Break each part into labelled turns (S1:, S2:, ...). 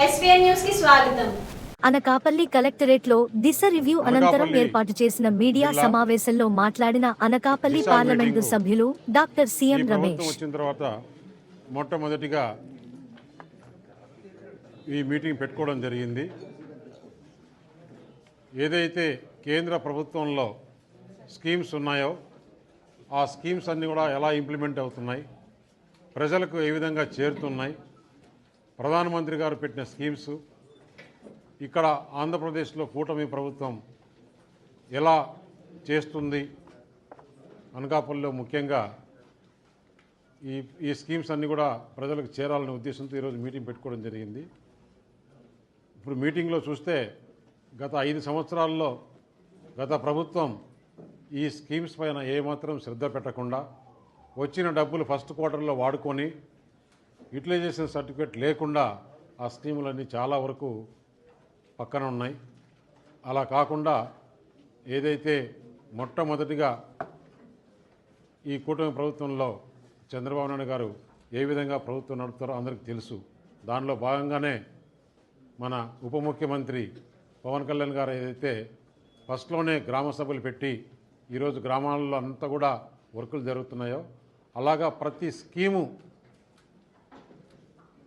S1: నమస్కారం ఎస్వీఎన్ న్యూస్కి స్వాగతం
S2: అనకాపల్లి కలెక్టరేట్లో దిశ రివ్యూ అనంతరం
S3: అనకాపల్లి
S2: ఏర్పాటు చేసిన మీడియా సమావేశంలో మాట్లాడిన అనకాపల్లి పార్లమెంటు. సభ్యులు డాక్టర్ సిఎం
S3: ప్రభుత్వం
S2: రమేష్
S3: వచ్చిన తర్వాత మొట్టమొదటిగా ఈ మీటింగ్ పెట్టుకోవడం జరిగింది ఏదైతే కేంద్ర ప్రభుత్వంలో స్కీమ్స్ ఉన్నాయో ఆ స్కీమ్స్ అన్నీ కూడా ఎలా ఇంప్లిమెంట్ అవుతున్నాయి ప్రజలకు ఏ విధంగా చేరుతున్నాయి ప్రధానమంత్రి గారు పెట్టిన స్కీమ్స్ ఇక్కడ ఆంధ్రప్రదేశ్లో కూటమి ప్రభుత్వం ఎలా చేస్తుంది అనకాపల్లిలో ముఖ్యంగా ఈ ఈ స్కీమ్స్ అన్నీ కూడా ప్రజలకు చేరాలనే ఉద్దేశంతో ఈరోజు మీటింగ్ పెట్టుకోవడం జరిగింది. ఇప్పుడు మీటింగ్లో చూస్తే గత ఐదు సంవత్సరాల్లో గత ప్రభుత్వం ఈ స్కీమ్స్ పైన ఏమాత్రం శ్రద్ధ పెట్టకుండా వచ్చిన డబ్బులు ఫస్ట్ క్వార్టర్లో వాడుకొని యూటిలైజేషన్ సర్టిఫికేట్ లేకుండా ఆ స్కీములన్నీ చాలా వరకు పక్కన ఉన్నాయి. అలా కాకుండా ఏదైతే మొట్టమొదటిగా ఈ కూటమి ప్రభుత్వంలో చంద్రబాబు నాయుడు గారు ఏ విధంగా ప్రభుత్వం నడుపుతారో అందరికీ తెలుసు. దానిలో భాగంగానే మన ఉప ముఖ్యమంత్రి పవన్ కళ్యాణ్ గారు ఏదైతే ఫస్ట్లోనే గ్రామ సభలు పెట్టి ఈరోజు గ్రామాల్లో అంతా కూడా వర్కులు జరుగుతున్నాయో అలాగా ప్రతి స్కీము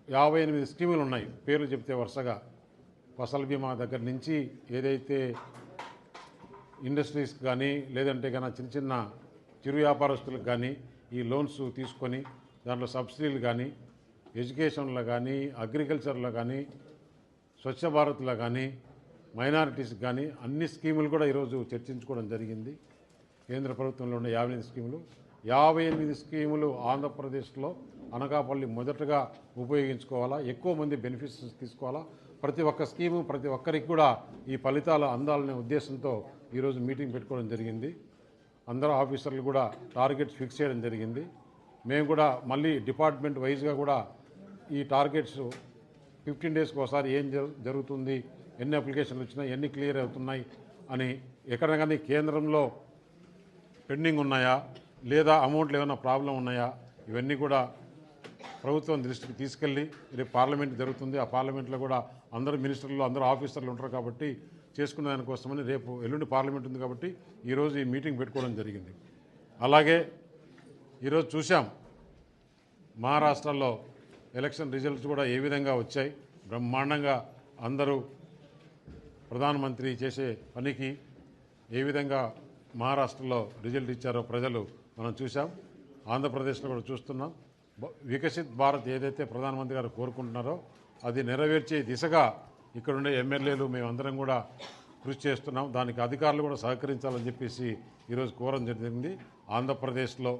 S3: యాభై ఎనిమిది స్కీములు ఉన్నాయి పేర్లు చెప్తే వరుసగా. ఫసల్ బీమా దగ్గర నుంచి ఏదైతే ఇండస్ట్రీస్ కానీ లేదంటే కన్నా చిన్న చిన్న చిరు వ్యాపారస్తులకు కానీ ఈ లోన్స్ తీసుకొని దాంట్లో సబ్సిడీలు కానీ ఎడ్యుకేషన్లో కానీ అగ్రికల్చర్లో కానీ స్వచ్ఛ భారత్లో కానీ మైనారిటీస్కి కానీ అన్ని స్కీములు కూడా ఈరోజు చర్చించుకోవడం జరిగింది. కేంద్ర ప్రభుత్వంలో ఉన్న యాభై ఎనిమిది స్కీములు. యాభై ఎనిమిది స్కీములు ఆంధ్రప్రదేశ్లో అనకాపల్లి మొదటగా ఉపయోగించుకోవాలా? ఎక్కువ మంది బెనిఫిట్స్ తీసుకోవాలా? ప్రతి ఒక్క స్కీము ప్రతి ఒక్కరికి కూడా ఈ ఫలితాలు అందాలనే ఉద్దేశంతో ఈరోజు మీటింగ్ పెట్టుకోవడం జరిగింది. అందరూ ఆఫీసర్లు కూడా టార్గెట్స్ ఫిక్స్ చేయడం జరిగింది. మేము కూడా మళ్ళీ డిపార్ట్మెంట్ వైజ్గా కూడా ఈ టార్గెట్స్ ఫిఫ్టీన్ డేస్కి ఒకసారి ఏం జరుగుతుంది ఎన్ని అప్లికేషన్లు వచ్చినాయి ఎన్ని క్లియర్ అవుతున్నాయి అని ఎక్కడ కానీ కేంద్రంలో పెండింగ్ ఉన్నాయా? లేదా అమౌంట్లు ఏమైనా ప్రాబ్లం ఉన్నాయా? ఇవన్నీ కూడా ప్రభుత్వం దృష్టికి తీసుకెళ్ళి రేపు పార్లమెంట్ జరుగుతుంది. ఆ పార్లమెంట్లో కూడా అందరూ మినిస్టర్లు అందరూ ఆఫీసర్లు ఉంటారు కాబట్టి చేసుకున్న దానికోసమని రేపు ఎల్లుండి పార్లమెంట్ ఉంది కాబట్టి ఈరోజు ఈ మీటింగ్ పెట్టుకోవడం జరిగింది. అలాగే ఈరోజు చూసాం మహారాష్ట్రలో ఎలక్షన్ రిజల్ట్స్ కూడా ఏ విధంగా వచ్చాయి. బ్రహ్మాండంగా అందరూ ప్రధానమంత్రి చేసే పనికి ఏ విధంగా మహారాష్ట్రలో రిజల్ట్ ఇచ్చారో ప్రజలు మనం చూసాం ఆంధ్రప్రదేశ్లో కూడా చూస్తున్నాం. వికసిత్ భారత్ ఏదైతే ప్రధానమంత్రి గారు కోరుకుంటున్నారో అది నెరవేర్చే దిశగా ఇక్కడుండే ఎమ్మెల్యేలు మేమందరం కూడా కృషి చేస్తున్నాం. దానికి అధికారులు కూడా సహకరించాలని చెప్పేసి ఈరోజు కోరడం జరిగింది. ఆంధ్రప్రదేశ్లో